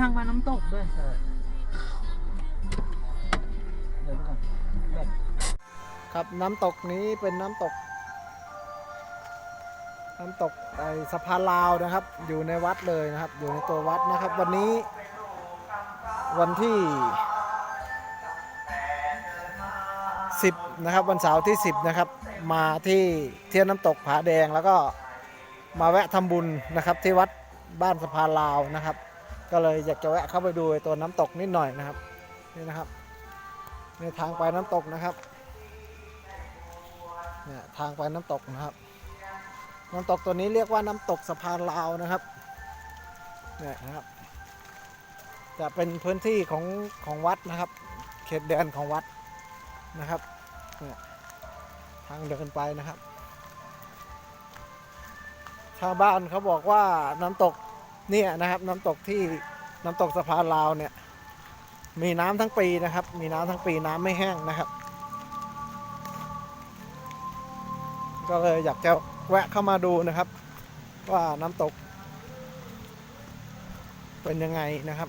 ทางมาน้ำตกด้วยใช่เดี๋ยวไปก่อนแบตครับน้ำตกนี้เป็นน้ำตก น้ำตกไอสะพานลาวนะครับ อยู่ในวัดเลยนะครับ อยู่ในตัววัดนะครับ วันนี้วันที่ 10 นะครับ วันเสาร์ที่ 10 นะครับ มาที่เที่ยวน้ำตกผาแดงแล้วก็มาแวะทำบุญนะครับที่วัดบ้านสะพานลาวนะครับ ก็เลยอยากจะแวะเข้าไปดูตัวน้ำตกนิดหน่อยนะครับนี่นะครับในทางไปน้ำตกนะครับเนี่ยทางไปน้ำตกนะครับ น้ำตกตัวนี้เรียกว่าน้ำตกสะพานลาวนะครับเนี่ยนะครับ จะเป็นพื้นที่ของของวัดนะครับ เขตแดนของวัดนะครับเนี่ยทางเดินไปนะครับ ชาวบ้านเขาบอกว่าน้ำตก เนี่ยนะครับน้ำตกที่น้ำตกสะพานลาวเนี่ย มีน้ำทั้งปีนะครับ มีน้ำทั้งปีน้ำไม่แห้งนะครับ ก็เลยอยากจะแวะเข้ามาดูนะครับ ว่าน้ำตก เป็นยังไงนะครับ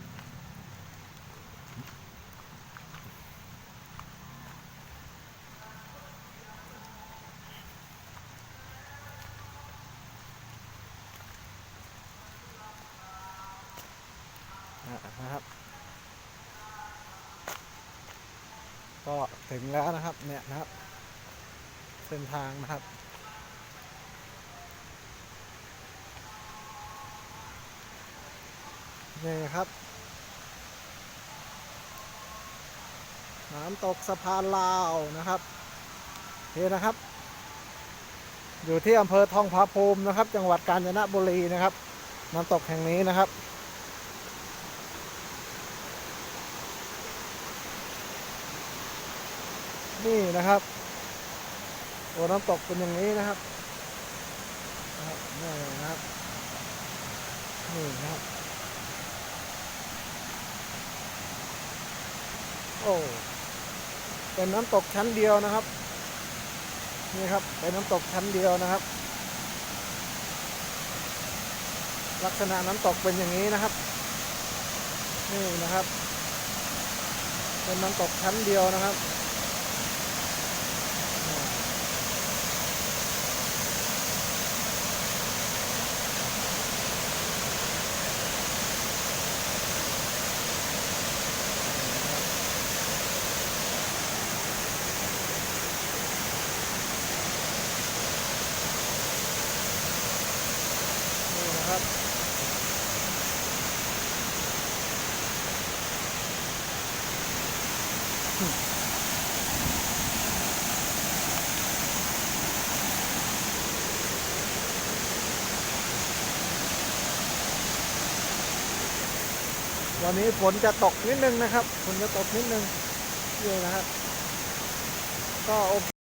นะครับ ก็ถึงแล้วนะครับเนี่ยนะครับ เส้นทางนะครับนี่ครับ น้ำตกสะพานลาวนะครับนี่นะครับ อยู่ที่อำเภอทองผาภูมินะครับ จังหวัดกาญจนบุรีนะครับ น้ำตกแห่งนี้นะครับ นี่นะครับตัวน้ำตกเป็นอย่างนี้นะครับนะครับนี่นะครับนี่นะครับโอ้เป็นน้ำตกชั้นเดียวนะครับนี่ครับเป็นน้ำตกชั้นเดียวนะครับ ลักษณะน้ำตกเป็นอย่างนี้นะครับ นี่นะครับ เป็นน้ำตกชั้นเดียวนะครับ นี่นะครับ วันนี้ฝนจะตกนิดนึงนะครับฝนจะตกนิดนึงเยอะนะครับ ก็โอเค